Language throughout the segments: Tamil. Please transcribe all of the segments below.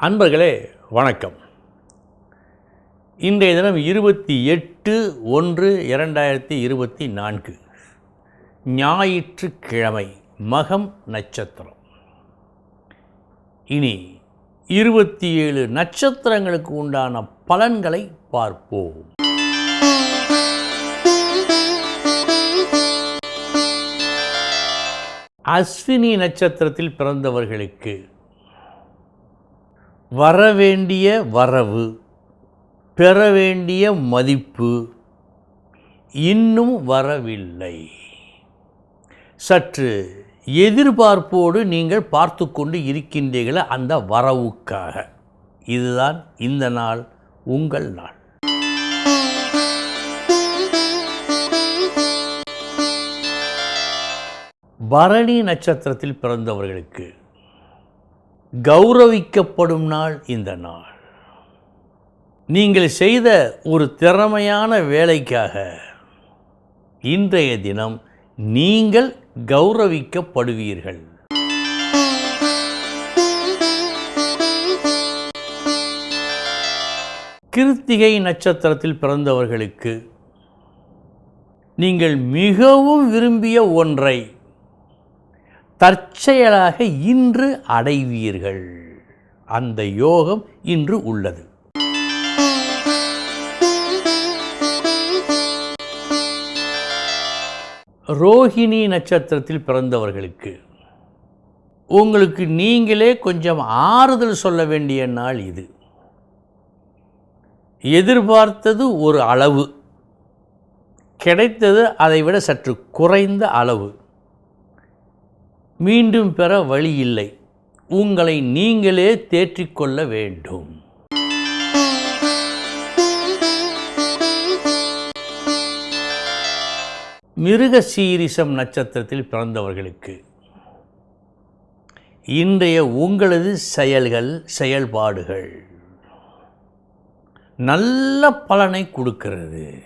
அன்பர்களே வணக்கம். இன்றைய தினம் இருபத்தி எட்டு ஒன்று இரண்டாயிரத்தி இருபத்தி நான்கு. ஞாயிற்றுக்கிழமை மகம் நட்சத்திரம். இனி இருபத்தி ஏழு நட்சத்திரங்களுக்கு உண்டான பலன்களை பார்ப்போம். அஸ்வினி நட்சத்திரத்தில் பிறந்தவர்களுக்கு வரவேண்டிய வரவு பெற வேண்டிய மதிப்பு இன்னும் வரவில்லை. சற்று எதிர்பார்ப்போடு நீங்கள் பார்த்து கொண்டு இருக்கின்றீர்களே அந்த வரவுக்காக. இதுதான் இந்த நாள் உங்கள் நாள். பரணி நட்சத்திரத்தில் பிறந்தவர்களுக்கு கௌரவிக்கப்படும் நாள் இந்த நாள். நீங்கள் செய்த ஒரு திறமையான வேலைக்காக இன்றைய தினம் நீங்கள் கௌரவிக்கப்படுவீர்கள். கிருத்திகை நட்சத்திரத்தில் பிறந்தவர்களுக்கு நீங்கள் மிகவும் விரும்பிய ஒன்றை தற்செயலாக இன்று அடைவீர்கள். அந்த யோகம் இன்று உள்ளது. ரோஹிணி நட்சத்திரத்தில் பிறந்தவர்களுக்கு உங்களுக்கு நீங்களே கொஞ்சம் ஆறுதல் சொல்ல வேண்டிய நாள் இது. எதிர்பார்த்தது ஒரு அளவு கிடைத்தது அதைவிட சற்று குறைந்த அளவு. மீண்டும் பெற வழி இல்லை. உங்களை நீங்களே தேற்றிக்கொள்ள வேண்டும். மிருக சீரிசம் நட்சத்திரத்தில் பிறந்தவர்களுக்கு இன்றைய உங்களது செயல்கள் செயல்பாடுகள் நல்ல பலனை கொடுக்கிறது.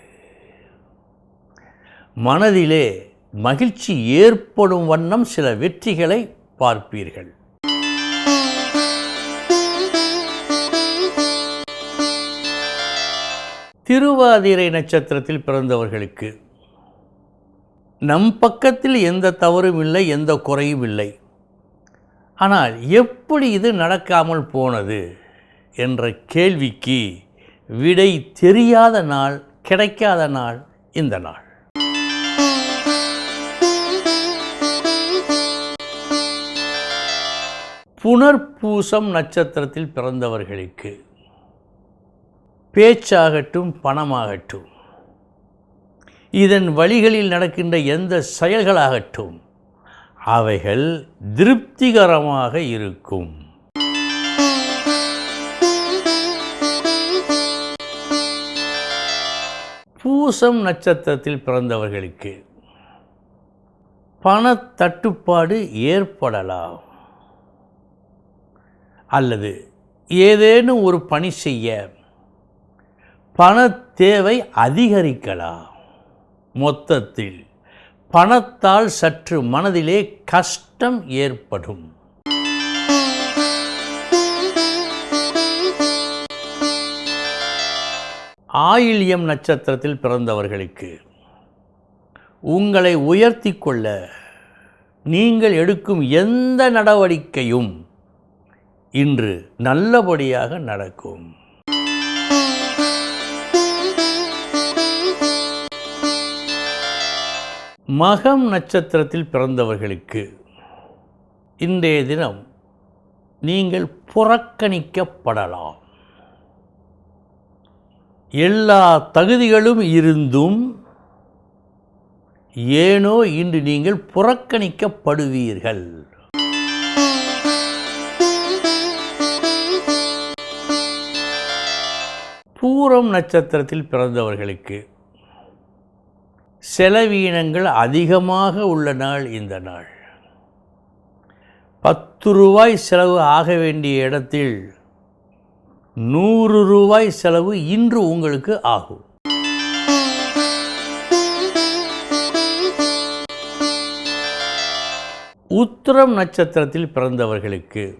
மனதிலே மகிழ்ச்சி ஏற்படும் வண்ணம் சில வெற்றிகளை பார்ப்பீர்கள். திருவாதிரை நட்சத்திரத்தில் பிறந்தவர்களுக்கு நம் பக்கத்தில் எந்த தவறும் இல்லை எந்த குறையும் இல்லை. ஆனால் எப்படி இது நடக்காமல் போனது என்ற கேள்விக்கு விடை தெரியாத நாள் கிடைக்காத நாள் இந்த நாள். புனர்பூசம் நட்சத்திரத்தில் பிறந்தவர்களுக்கு பேச்சாகட்டும் பணமாகட்டும் இதன் வழிகளில் நடக்கின்ற எந்த செயல்களாகட்டும் அவைகள் திருப்திகரமாக இருக்கும். பூசம் நட்சத்திரத்தில் பிறந்தவர்களுக்கு பணத்தட்டுப்பாடு ஏற்படலாம். அல்லது ஏதேனும் ஒரு பணி செய்ய பண தேவை அதிகரிக்கலாம். மொத்தத்தில் பணத்தால் சற்று மனதிலே கஷ்டம் ஏற்படும். ஆயில்யம் நட்சத்திரத்தில் பிறந்தவர்களுக்கு உங்களை உயர்த்தி கொள்ள நீங்கள் எடுக்கும் எந்த நடவடிக்கையும் இன்று நல்லபடியாக நடக்கும். மகம் நட்சத்திரத்தில் பிறந்தவர்களுக்கு இன்றைய தினம் நீங்கள் புறக்கணிக்கப்படலாம். எல்லா தகுதிகளும் இருந்தும் ஏனோ இன்று நீங்கள் புறக்கணிக்கப்படுவீர்கள். பூரம் நட்சத்திரத்தில் பிறந்தவர்களுக்கு செலவீனங்கள் அதிகமாக உள்ள நாள் இந்த நாள். பத்து ரூபாய் செலவு ஆக வேண்டிய இடத்தில் நூறு ரூபாய் செலவு இன்று உங்களுக்கு ஆகும். உத்திரம் நட்சத்திரத்தில் பிறந்தவர்களுக்கு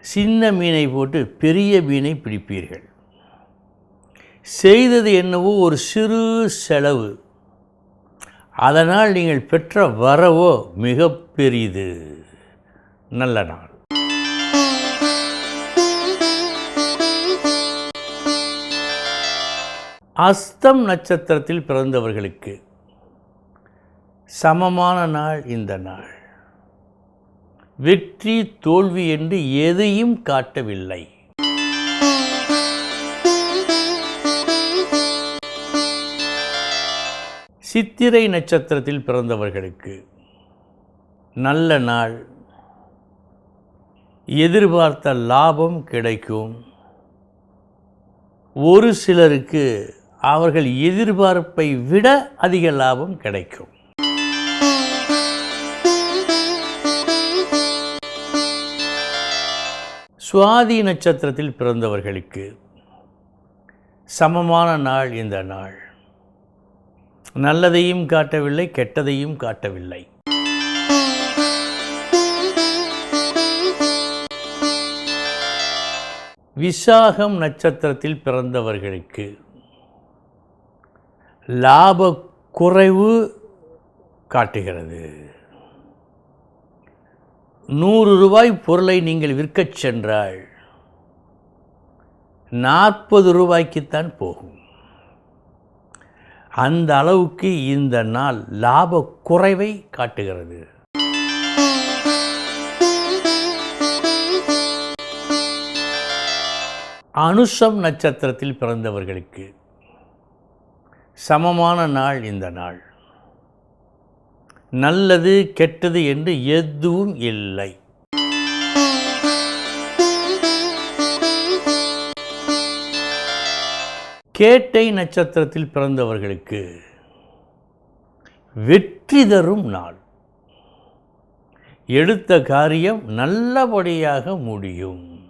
சின்ன மீனை போட்டு பெரிய மீனை பிடிப்பீர்கள். செய்தது என்னவோ ஒரு சிறு செலவு. அதனால் நீங்கள் பெற்ற வரவோ மிக பெரியது நல்ல நாள். அஸ்தம் நட்சத்திரத்தில் பிறந்தவர்களுக்கு சமமான நாள் இந்த நாள். வெற்றி தோல்வி என்று எதையும் காட்டவில்லை. சித்திரை நட்சத்திரத்தில் பிறந்தவர்களுக்கு நல்ல நாள். எதிர்பார்த்த லாபம் கிடைக்கும். ஒரு சிலருக்கு அவர்கள் எதிர்பார்ப்பை விட அதிக லாபம் கிடைக்கும். சுவாதி நட்சத்திரத்தில் பிறந்தவர்களுக்கு சமமான நாள் இந்த நாள். நல்லதையும் காட்டவில்லை கெட்டதையும் காட்டவில்லை. விசாகம் நட்சத்திரத்தில் பிறந்தவர்களுக்கு லாப குறைவு காட்டுகிறது. நூறு ரூபாய் பொருளை நீங்கள் விற்கச் சென்றால் நாற்பது ரூபாய்க்குத்தான் போகும். அந்த அளவுக்கு இந்த நாள் லாப குறைவை காட்டுகிறது. அனுஷம் நட்சத்திரத்தில் பிறந்தவர்களுக்கு சமமான நாள் இந்த நாள். நல்லது கெட்டது என்று எதுவும் இல்லை. கேட்டை நட்சத்திரத்தில் பிறந்தவர்களுக்கு வெற்றி தரும் நாள். எடுத்த காரியம் நல்லபடியாக முடியும்.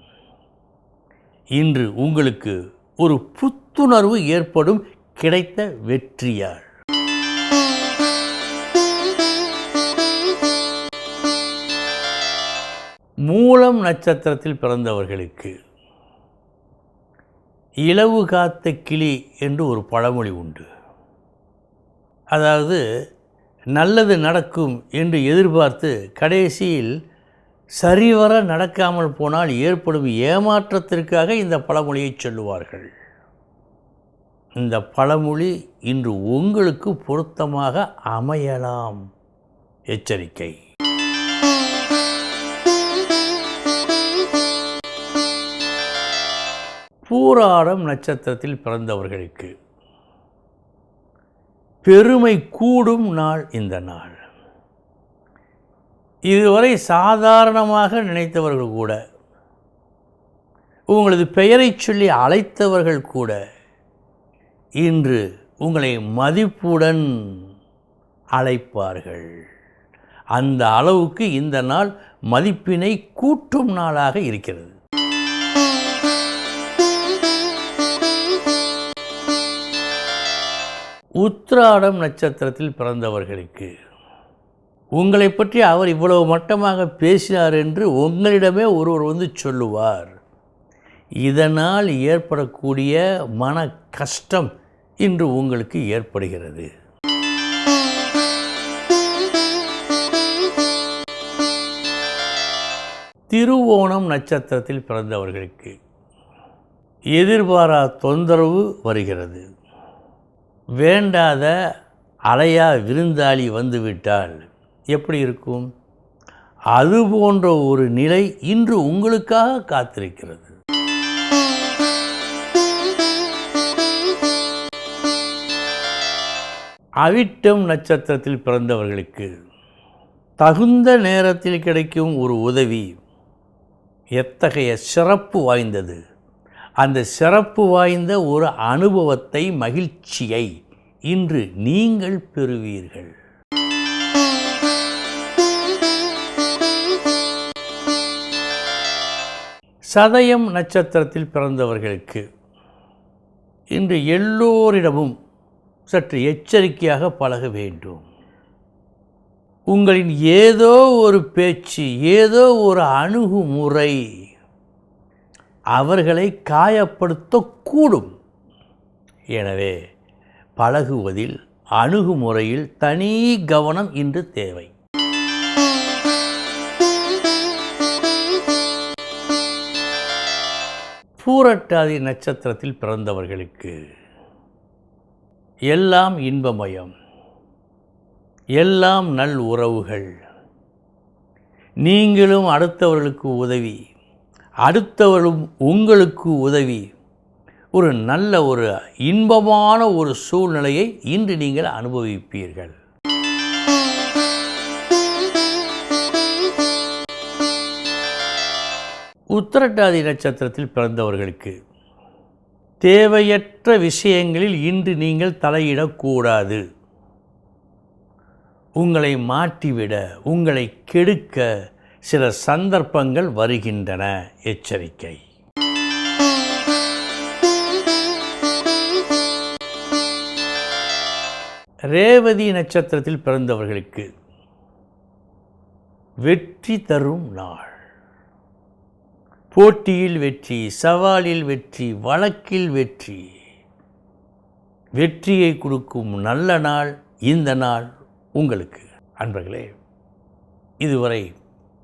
இன்று உங்களுக்கு ஒரு புத்துணர்வு ஏற்படும் கிடைத்த வெற்றியாள். மூலம் நட்சத்திரத்தில் பிறந்தவர்களுக்கு இலவு காத்த கிளி என்று ஒரு பழமொழி உண்டு. அதாவது நல்லது நடக்கும் என்று எதிர்பார்த்து கடைசியில் சரிவர நடக்காமல் போனால் ஏற்படும் ஏமாற்றத்திற்காக இந்த பழமொழியை சொல்லுவார்கள். இந்த பழமொழி இன்று உங்களுக்கு பொருத்தமாக அமையலாம். எச்சரிக்கை. பூராடம் நட்சத்திரத்தில் பிறந்தவர்களுக்கு. பெருமை கூடும் நாள் இந்த நாள். இதுவரை சாதாரணமாக நினைத்தவர்கள் கூட உங்களது பெயரைச் சொல்லி அழைத்தவர்கள் கூட இன்று உங்களை மதிப்புடன் அழைப்பார்கள். அந்த அளவுக்கு இந்த நாள் மதிப்பினை கூட்டும் நாளாக இருக்கிறது. உத்ராடம் நட்சத்திரத்தில் பிறந்தவர்களுக்கு. உங்களை பற்றி அவர் இவ்வளவு மட்டமாக பேசினார் என்று உங்களிடமே ஒருவர் வந்து சொல்லுவார். இதனால் ஏற்படக்கூடிய மன கஷ்டம் இன்று உங்களுக்கு ஏற்படுகிறது. திருவோணம் நட்சத்திரத்தில் பிறந்தவர்களுக்கு எதிர்பாரா தொந்தரவு வருகிறது. வேண்டாத அலையா விருந்தாளி வந்துவிட்டால் எப்படி இருக்கும்? அது போன்ற ஒரு நிலை இன்று உங்களுக்காக காத்திருக்கிறது. அவிட்டம் நட்சத்திரத்தில் பிறந்தவர்களுக்கு தகுந்த நேரத்தில் கிடைக்கும் ஒரு உதவி எத்தகைய சிறப்பு வாய்ந்தது? அந்த சிறப்பு வாய்ந்த ஒரு அனுபவத்தை மகிழ்ச்சியை இன்று நீங்கள் பெறுவீர்கள். சதயம் நட்சத்திரத்தில் பிறந்தவர்களுக்கு இன்று எல்லோரிடமும் சற்று எச்சரிக்கையாக பழக வேண்டும். உங்களின் ஏதோ ஒரு பேச்சு ஏதோ ஒரு அணுகுமுறை அவர்களை காயப்படுத்தக்கூடும். எனவே பழகுவதில் அணுகுமுறையில் தனி கவனம் இன்று தேவை. பூரட்டாதி நட்சத்திரத்தில் பிறந்தவர்களுக்கு எல்லாம் இன்பமயம் எல்லாம் நல் உறவுகள். நீங்களும் அடுத்தவர்களுக்கு உதவி. அடுத்தவர்களும் உங்களுக்கு உதவி. ஒரு நல்ல ஒரு இன்பமான ஒரு சூழ்நிலையை இன்று நீங்கள் அனுபவிப்பீர்கள். உத்திரட்டாதி நட்சத்திரத்தில் பிறந்தவர்களுக்கு தேவையற்ற விஷயங்களில் இன்று நீங்கள் தலையிடக்கூடாது. உங்களை மாட்டிவிட உங்களை கெடுக்க சில சந்தர்ப்பங்கள் வருகின்றன. எச்சரிக்கை. ரேவதி நட்சத்திரத்தில் பிறந்தவர்களுக்கு வெற்றி தரும் நாள். போட்டியில் வெற்றி சவாலில் வெற்றி வழக்கில் வெற்றி. வெற்றியை கொடுக்கும் நல்ல நாள் இந்த நாள் உங்களுக்கு. அன்பர்களே இதுவரை